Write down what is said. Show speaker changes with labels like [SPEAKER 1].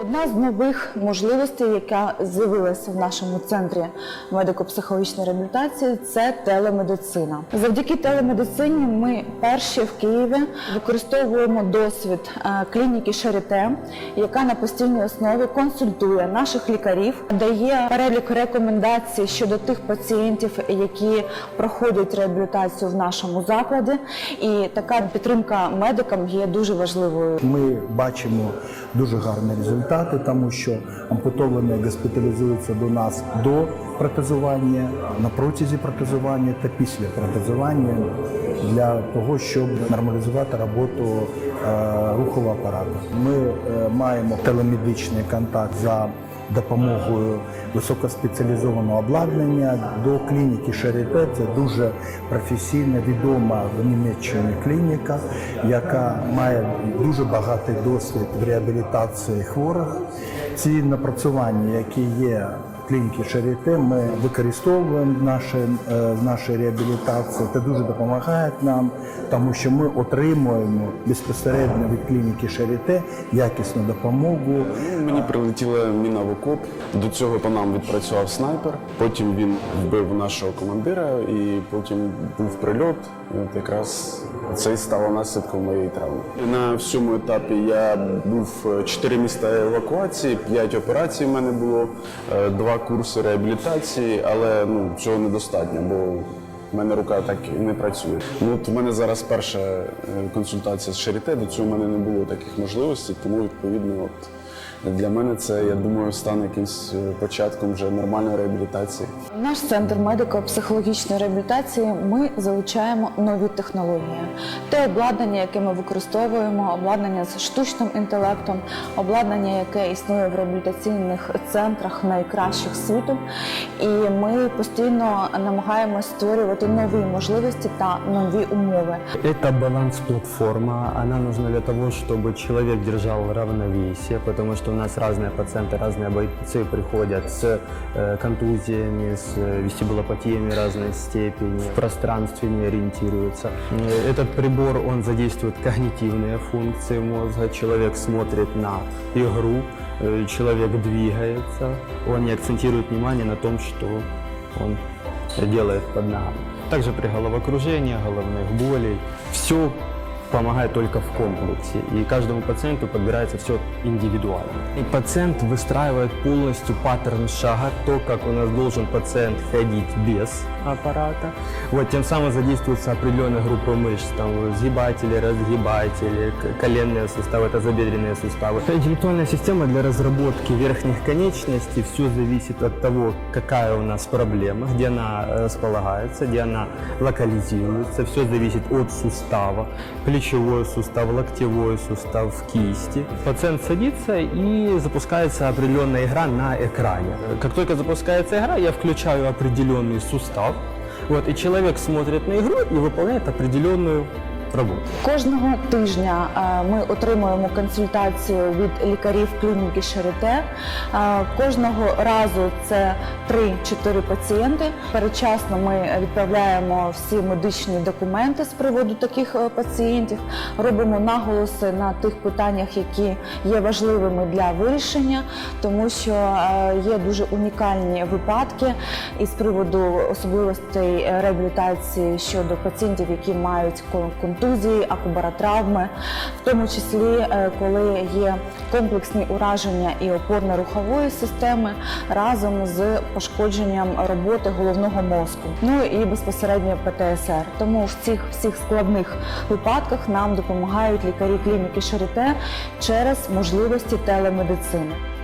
[SPEAKER 1] Одна з нових можливостей, яка з'явилася в нашому центрі медико-психологічної реабілітації, це телемедицина. Завдяки телемедицині ми перші в Києві використовуємо досвід е, клініки Шаріте, яка на постійній основі консультує наших лікарів, дає перелік рекомендацій щодо тих пацієнтів, які проходять реабілітацію в нашому закладі. І така підтримка медикам є дуже важливою.
[SPEAKER 2] Ми бачимо дуже гарні результати, тому що ампутовані госпіталізуються до нас до протезування, на протязі протезування та після протезування для того, щоб нормалізувати роботу е, рухового апарату. Ми е, маємо телемедичний контакт за допомогою високоспеціалізованого обладнання до клініки Шаріте. Це дуже професійна, відома в Німеччині клініка, яка має дуже багатий досвід в реабілітації хворих. Ці напрацювання, які є в клініці Шаріте, ми використовуємо в нашій, е, в нашій реабілітації. Це дуже допомагає нам, тому що ми отримуємо безпосередньо від клініки Шаріте якісну допомогу.
[SPEAKER 3] Мені прилетіла міна в окоп. До цього по нам відпрацював снайпер. Потім він вбив нашого командира, і потім був прильот. От якраз це стало наслідком моєї травми. На всьому етапі я був е, чотири міста евакуації, п'ять операцій в мене було, е, курси реабілітації, але ну цього недостатньо, бо в мене рука так і не працює. Ну от в мене зараз перша е, консультація з Шаріте. До цього в мене не було таких можливостей, тому відповідно, от для мене це я думаю стане якимсь е, початком вже нормальної реабілітації.
[SPEAKER 1] Наш центр медико-психологічної реабілітації ми залучаємо нові технології. Те обладнання, яке ми використовуємо, обладнання з штучним інтелектом, обладнання, яке існує в реабілітаційних центрах найкращих світу. І ми постійно намагаємося створювати нові можливості та нові умови.
[SPEAKER 4] Это баланс-платформа. Она нужна для того, чтобы человек держал равновесие, потому что у нас разные пациенты, разные бойцы приходят с э, контузиями, с э, вестибулопатиями разной степени, в пространстве не ориентируются. Э, Этот прибор, он задействует когнитивные функции мозга. Человек смотрит на игру, человек двигается, он не акцентирует внимание на том, что он делает под ногами. Также при головокружении, головных болей. Все помогает только в комплексе. И каждому пациенту подбирается все индивидуально. И пациент выстраивает полностью паттерн шага, то, как у нас должен пациент ходить без аппарата. Вот, тем самым задействуются определенные группы мышц, там сгибатели, разгибатели, коленные суставы, тазобедренные суставы. Интеллектуальная система для разработки верхних конечностей. Все зависит от того, какая у нас проблема, где она э, располагается, где она локализируется. Все зависит от сустава. Плечевой сустав, локтевой сустав в кисти. Пациент садится и запускается определенная игра на экране. Как только запускается игра, я включаю определенный сустав. Вот, и человек смотрит на игру и выполняет определенную роботу.
[SPEAKER 1] Кожного тижня е, ми отримуємо консультацію від лікарів клініки Шарите. Е, Кожного разу це 3-4 пацієнти. Передчасно ми відправляємо всі медичні документи з приводу таких е, пацієнтів, робимо наголоси на тих питаннях, які є важливими для вирішення, тому що є дуже унікальні випадки із приводу особливостей реабілітації щодо пацієнтів, які мають кон- контузії, акубаротравми, в тому числі е, коли є комплексні ураження і опорно-рухової системи разом з пошкодженням роботи головного мозку, ну і безпосередньо ПТСР. Тому в цих всіх складних випадках нам допомагають лікарі клініки Шарите через можливості телемедицини.